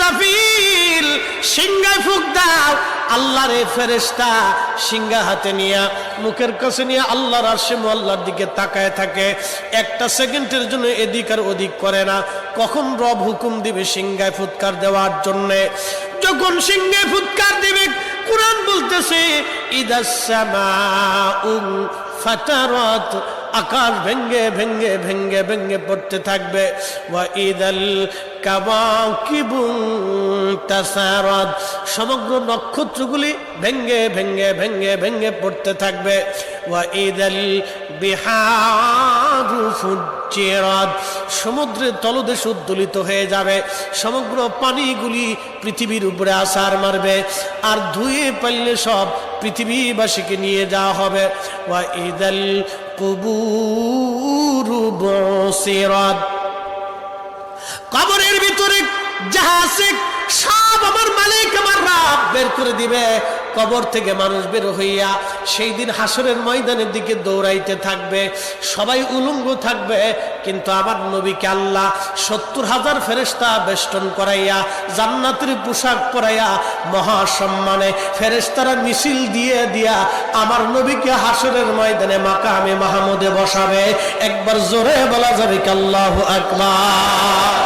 ইসরাফিল সিংহায় ফুক দাও। আল্লাহর এই ফেরেশতা সিংহা হাতে নিয়ে, মুখের কাছে নিয়ে আল্লাহর আরশে আল্লাহর দিকে তাকায় থাকে। একটা সেকেন্ডের জন্য এদিক আর ওদিক করে না। কখন রব হুকুম দিবে সিংহায় ফুৎকার দেওয়ার জন্যে? যখন সিংহে ফুৎকার দিবে, কোরআন বলতেছে ইদাসমা ইদাসামাউন ফাতারাত আকাশ ভেঙ্গে ভেঙ্গে ভেঙ্গে ভেঙ্গে পড়তে থাকবে। ওয়া সমগ্র নক্ষত্রগুলি ভেঙ্গে ভেঙ্গে ভেঙ্গে ভেঙ্গে পড়তে থাকবে। ওয়া ইদাল বিহারু ফুজ্জিরাত সমুদ্রের তলদেশ উদ্দোলিত হয়ে যাবে। সমগ্র পানিগুলি পৃথিবীর উপরে আসার মারবে আর ধুয়ে পারলে সব পৃথিবীবাসীকে নিয়ে যাওয়া হবে। ওয়া ইদাল কুবুরু বসিরাত কবরের ভিতরে আছে, সব আমার মালিক, আমার রাব বের করে দিবে। কবর থেকে মানুষ বের হইয়া সেই দিন হাসরের ময়দানের দিকে দৌড়াইতে থাকবে। সবাই উলঙ্গ থাকবে, কিন্তু আমার নবীকে আল্লাহ সত্তর হাজার ফেরেস্তা বেষ্টন করাইয়া, জান্নাতের পোশাক পরাইয়া মহাসম্মানে ফেরেস্তারা মিছিল দিয়ে দিয়া আমার নবীকে হাসরের ময়দানে মাকামে মাহমুদে বসাবে। একবার জোরে বলা যাবে কি আল্লাহু আকবার।